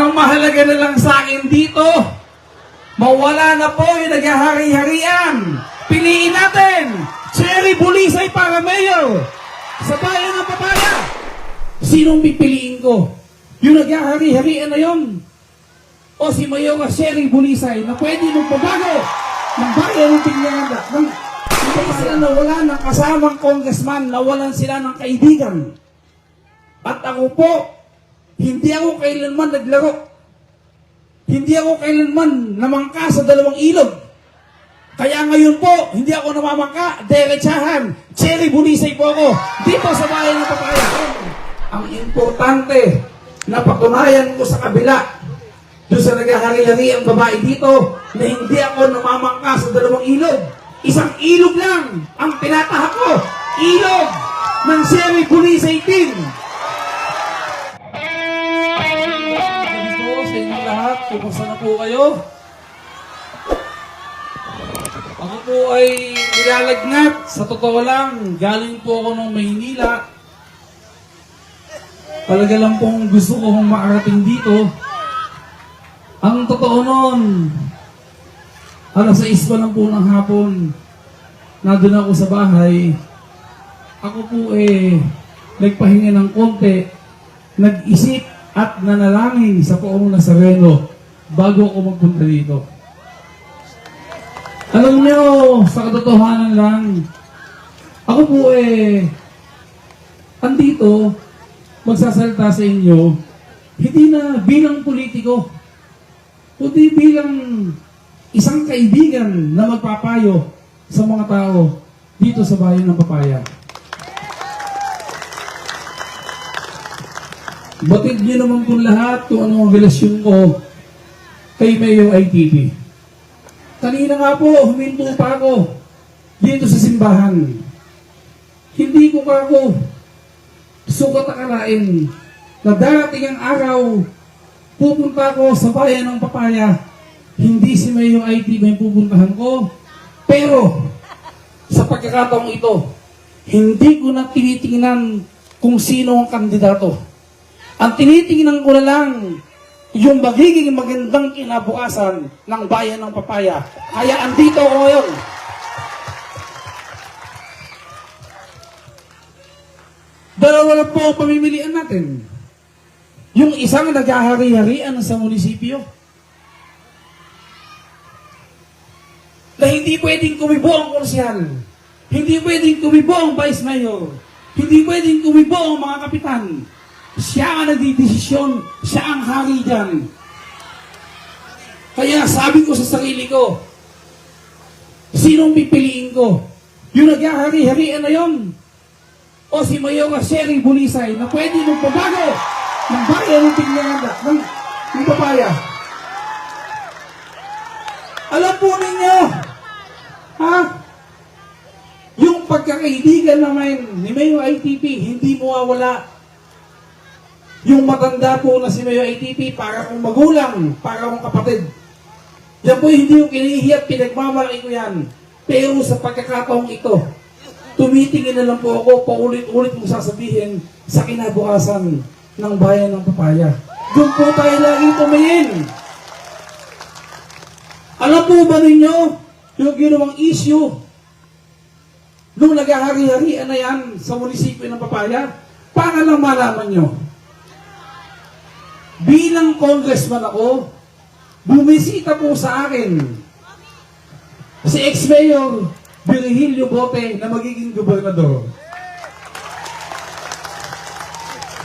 Ang mahalaga na lang sa akin dito, mawala na po yung naghahari-harian. Piliin natin, Cherry Bulisay para mayor sa bayan ng Papaya. Sinong pipiliin ko? Yung naghahari-harian na yon? O si Mayor Cherry Bulisay na pwede magpabago ng bayan ng Pinyada? Ng, sila nawala ng kasamang congressman, nawalan sila ng kaibigan. At ako po, hindi ako kailanman naglaro. Hindi ako kailanman namangka sa dalawang ilog. Kaya ngayon po, hindi ako namamangka, derechahan, cherry bulisay po ako dito sa bayan ng Papaya. Ang importante, napatunayan ko sa kabila, doon sa naghahari-hari ang babae dito, na hindi ako namamangka sa dalawang ilog. Isang ilog lang ang tinatahak ko. Ilog ng cherry bulisay po kayo? Ako po ay nilalagnat. Sa totoo lang, galing po ako ng Maynila. Talaga lang pong gusto ko kong makarating dito. Ang totoo nun, alas 6 pa lang po ng hapon, nandun ako sa bahay. Ako po eh, nagpahinga ng konti, nag-isip at nanalangin sa poong Nazareno bago ako magpunta dito. Alam niyo, sa katotohanan lang, ako po eh, andito, magsasalita sa inyo, hindi na bilang politiko, kundi bilang isang kaibigan na magpapayo sa mga tao dito sa bayan ng Papaya. Batid niyo naman po lahat kung ano ang relasyon ko kay Mayor ITP. Kanina nga po, huminto pa ako dito sa simbahan. Hindi ko pa ako sukat akalain na darating ang araw, pupunta ako sa bayan ng Papaya. Hindi si Mayor ITP ang pupuntahan ko. Pero, sa pagkakataong ito, hindi ko na tinitingnan kung sino ang kandidato. Ang tinitingnan ko na lang yung magiging magandang kinabukasan ng bayan ng Papaya. Kaya andito ako ngayon. Dalawa na po pamimilian natin. Yung isang naghahari-harian sa munisipyo. Na hindi pwedeng kumibo ang konsyal. Hindi pwedeng kumibo ang vice mayor. Hindi pwedeng kumibo ang mga kapitan. Siya ang nagdidesisyon. Siya ang hari dyan. Kaya sabi ko sa sarili ko, sinong pipiliin ko? Yung naghahari-harian na yon? O si Mayor Sherry Bulisay na pwede magpabago ng bayan ng Pinyada, ng, ng papaya. Alam po ninyo, ha? Yung pagkakaibigan naman ni Mayor ITP, hindi mawawala yung matanda po na si Mayor ATP para kong magulang, para kong kapatid. Yan po hindi yung kinihiyat, pinagmamalaki ko yan. Pero sa pagkakataong ito, tumitingin na lang po ako, paulit-ulit mong sasabihin sa kinabukasan ng bayan ng Papaya. Doon po tayo laging tumingin. Alam po ba ninyo, yung ginawang issue, nung naghahari-harian na yan sa munisipyo ng Papaya, para lang malaman nyo, bilang congressman ako, bumisita po sa akin si ex-mayor Virgilio Bote na magiging gobernador.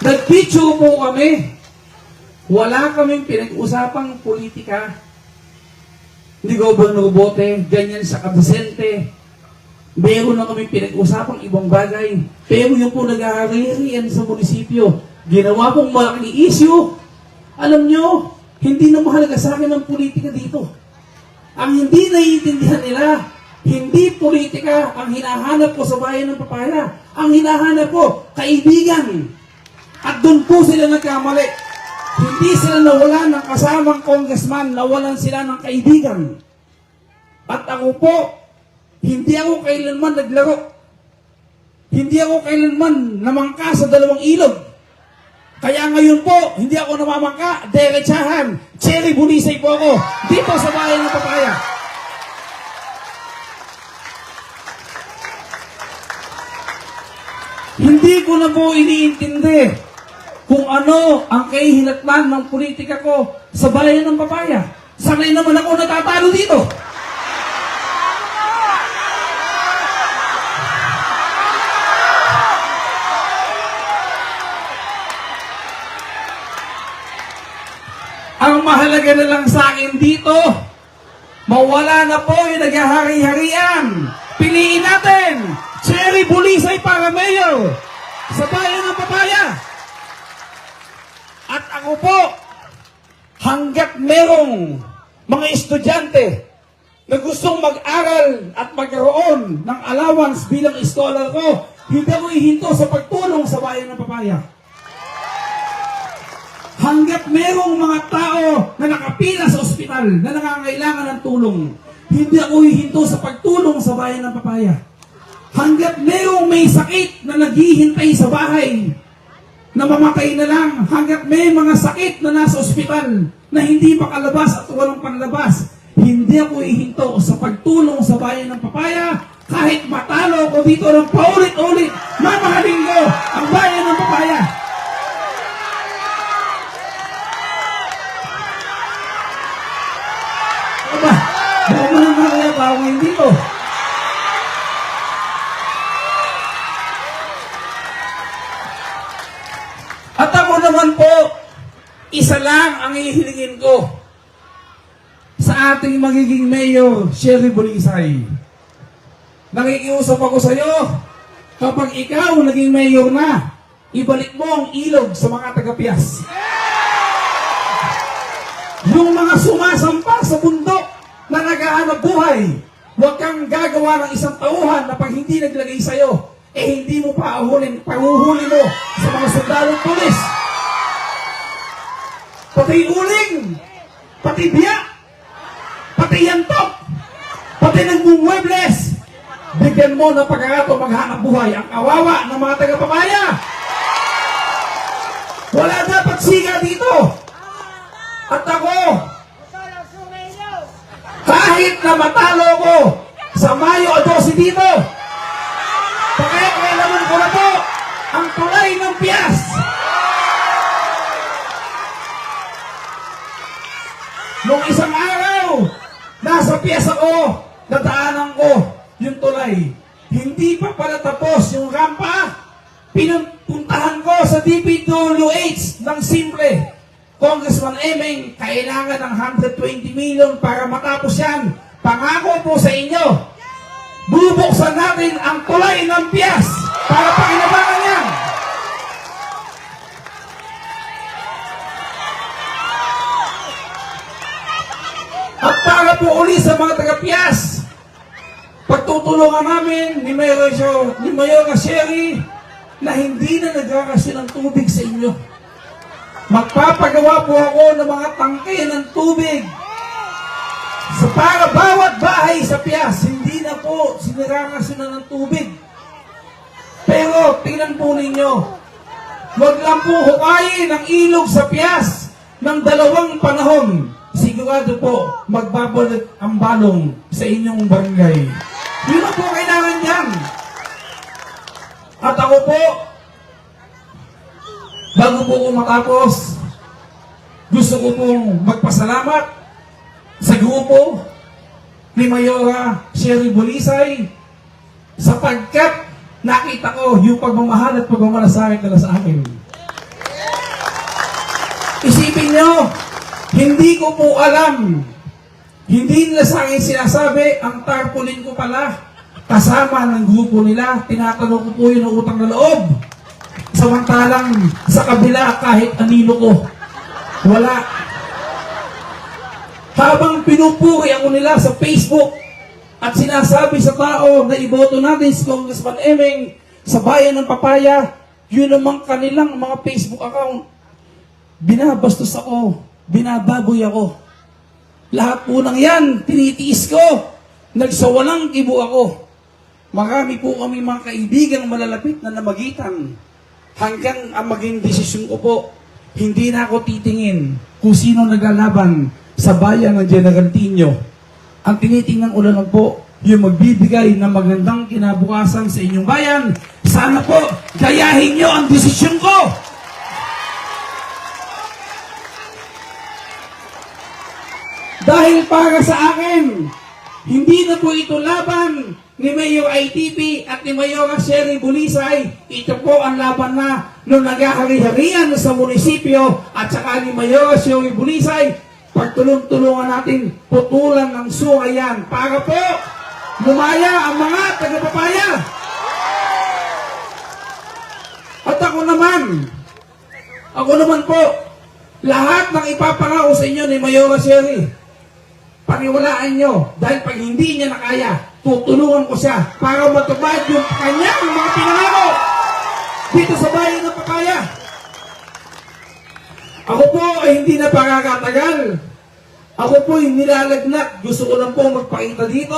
Nagpicture po kami. Wala kaming pinag-usapang politika. Ni Gobernador Bote, ganyan sa Kabisente. Meron na kami pinag-usapang ibang bagay. Pero yung po nag-aaririan sa munisipyo, ginawa pong malaking issue. Alam nyo, hindi na mahalaga sa akin ang politika dito. Ang hindi naiintindihan nila, hindi politika ang hinahanap ko sa bayan ng Papaya. Ang hinahanap ko, kaibigan. At doon po sila nagkamali. Hindi sila nawalan ng kasamang congressman, nawalan sila ng kaibigan. At ako po, hindi ako kailanman naglaro. Hindi ako kailanman namangka sa dalawang ilog. Kaya ngayon po, hindi ako namamangka, derechahan, cherry bulisay po ako dito sa bayan ng papaya. Hindi ko na po iniintindi kung ano ang kahihinatnan ng politika ko sa bayan ng papaya. Sanay naman ako natatalo dito. Ang mahalaga na lang sa akin dito, mawala na po yung naghahari-harian. Piliin natin, Cherry Bulisay para mayor sa bayan ng Papaya. At ako po, hanggat merong mga estudyante na gustong mag-aral at magkaroon ng allowance bilang scholar ko, hindi ako ihinto sa pagtulong sa bayan ng Papaya. Hanggat merong mga tao na nakapila sa ospital na nangangailangan ng tulong, hindi ako hihinto sa pagtulong sa bayan ng Papaya. Hanggat merong may sakit na naghihintay sa bahay, na mamatay na lang, hanggat may mga sakit na nasa ospital na hindi makalabas at walang panlabas, hindi ako ihinto sa pagtulong sa bayan ng Papaya kahit matalo ko dito ng paulit-ulit, mamahalin ko ang bayan ng Papaya. Aba, baka mo makaya tao ngayon dito. At ako naman po, isa lang ang ihilingin ko sa ating magiging mayor, Sherry Bulisay. Nakikiusap ako sa iyo, kapag ikaw naging mayor na, ibalik mo ang ilog sa mga taga-Pias. Yung mga sumasampa na naghahanap buhay, huwag kang gagawa ng isang tauhan na pag hindi naglagay sa'yo, eh hindi mo paahulin, pahuhuli mo sa mga sundalong pulis. Pati uling, pati biyak, pati yantok, pati nagmumuebles, bigyan mo ng pagkakato maghanap buhay ang kawawa ng mga taga-pamaya. Wala dapat siga dito. At ako, kahit na matalo ko sa Mayo 12 dito, pakailangan ko na po ang tulay ng piyas. Nung isang araw, nasa piyas ako, nataanan ko yung tulay. Hindi pa pala tapos yung rampa. Pinuntahan ko sa DPWH ng simple. Congressman Emeng, kailangan ng 120 million para matapos yan. Pangako po sa inyo, bubuksan natin ang tulay ng piyas para pakinabangan yan. At para po uli sa mga taga-piyas, pagtutulungan namin ni Mayor, ni Mayor Sherry na hindi na nagkakasya ng tubig sa inyo. Magpapagawa po ako ng mga tangke ng tubig sa para bawat bahay sa Pias, hindi na po sinirangasunan ng tubig. Pero tingnan po ninyo, wag lang po hukayin ang ilog sa Pias ng dalawang panahon. Sigurado po, magbabalik ang balong sa inyong barangay. Yun ang po kailangan yan. At ako po, bago po ko matapos, gusto ko pong magpasalamat sa grupo ni Mayora Sherry Bulisay sapagkat nakita ko yung pagmamahal at pagmamalasakit nila sa akin. Isipin nyo, hindi ko po alam, hindi nila sa akin sinasabi, ang tarpaulin ko pala, kasama ng grupo nila, tinatanong ko po yun ng utang na loob. Samantalang sa kabila kahit anino ko, wala. Habang pinupuri ako nila sa Facebook at sinasabi sa tao na iboto natin si Congressman Emeng sa bayan ng Papaya, yun namang kanilang mga Facebook account. Binabastos ako, binababoy ako. Lahat po ng yan, tinitiis ko. Nagsawalang kibo ako. Marami po kami mga kaibigan malalapit na namagitan hanggang ang maging desisyon ko po hindi na ako titingin kung sino naglalaban sa bayan ng General Tino. Ang tinitingnan ko lang po, yung magbibigay ng magandang kinabukasan sa inyong bayan. Sana po, gayahin nyo ang desisyon ko. Dahil para sa akin, hindi na po ito laban ni Mayor ITP at ni Mayor Sherry Bulisay. Ito po ang laban na nung naghahari-harian sa munisipyo at saka ni Mayor Sherry Bulisay. Pagtulong-tulungan natin putulan ng sungayan para po lumaya ang mga tagapapaya. At ako naman, ako naman po, lahat ng ipapangako sa inyo ni Mayor Sherry, paniwalaan nyo, dahil pag hindi niya nakaya, tutulungan ko siya para matupad yung kanyang mga pinangako dito sa bayan ng Papaya. Ako po ay hindi na pakakatagal. Ako po ay nilalagnat. Gusto ko lang po magpakita dito.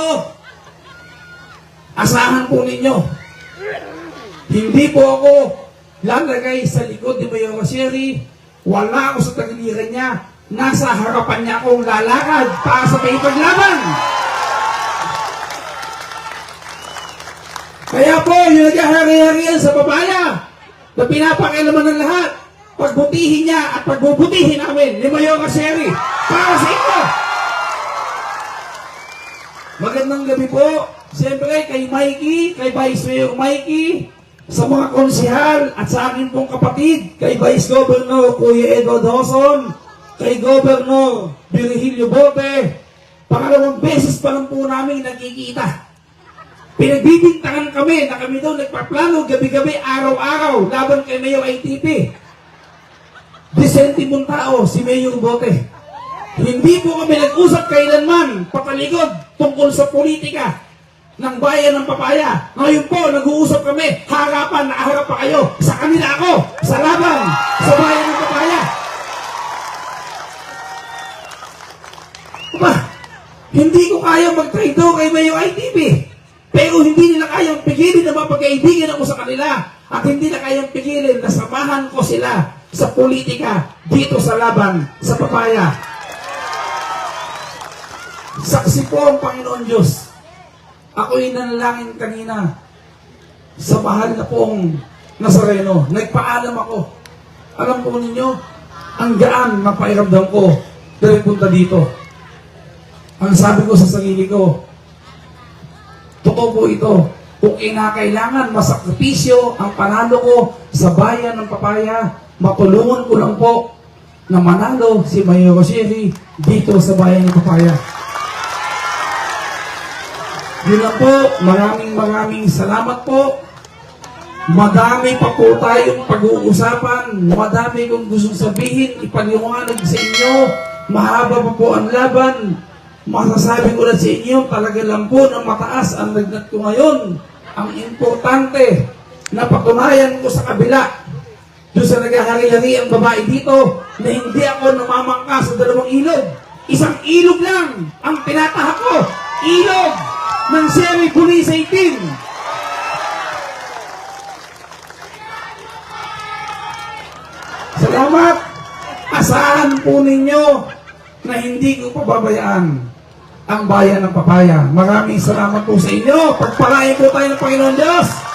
Asahan po ninyo. Hindi po ako lalagay sa likod ni Mayor Sherry. Wala ako sa tagiliran niya. Nasa harapan niya akong lalakad para sa may paglaban. Kaya po, yung naghahari-harian sa papaya, na pinapakilaman ng lahat, pagbutihin niya at pagbubutihin namin ni Mayor Sherry para sa inyo. Magandang gabi po. Siyempre, kay Mikey, kay Vice Mayor Mikey, sa mga konsihal at sa akin pong kapatid, kay Vice Governor Kuya Edward Hoson, kay Governor Virgilio Bote, pangalawang beses pa lang po namin nagkikita. Pinagbibintangan kami na kami daw nagpaplano gabi-gabi, araw-araw, laban kay Mayor ITP. Disente mong tao, si Mayor Bote. Hindi po kami nag-usap kailanman patalikod tungkol sa politika ng bayan ng Papaya. Ngayon po, nag-uusap kami, harapan, nakaharap pa kayo. Sa kanila ako, sa laban, sa bayan ng Papaya. Aba, hindi ko kaya mag-trade kay Mayor ITP. Pero hindi nila kayang pigilin na mapagkaibigan ako sa kanila. At hindi na kayang pigilin na samahan ko sila sa politika dito sa laban sa papaya. Saksi po ang Panginoon Diyos. Ako'y nanalangin kanina sa mahal na pong Nazareno. Nagpaalam ako. Alam po ninyo, ang gaan na pairamdam ko dahil punta dito. Ang sabi ko sa sarili ko, totoo po ito. Kung kinakailangan masakripisyo ang panalo ko sa bayan ng Papaya, matulungan ko lang po na manalo si Mayor Roshiri dito sa bayan ng Papaya. Yun lang po, maraming maraming salamat po. Madami pa po tayong pag-uusapan. Madami kong gustong sabihin, ipaliwanag sa inyo. Mahaba pa po ang laban. Masasabi ko na sa inyo, talaga lang po ng mataas ang lagnat ko ngayon. Ang importante na patunayan ko sa kabila doon sa naghahari-hari ang babae dito na hindi ako namamangka sa dalawang ilog. Isang ilog lang ang tinatahak ko. Ilog ng Sherry Bulisay Team. Salamat. Asahan po ninyo na hindi ko pababayaan ang bayan ng Papaya. Maraming salamat po sa inyo. Pagpalain po tayo ng Panginoon Diyos.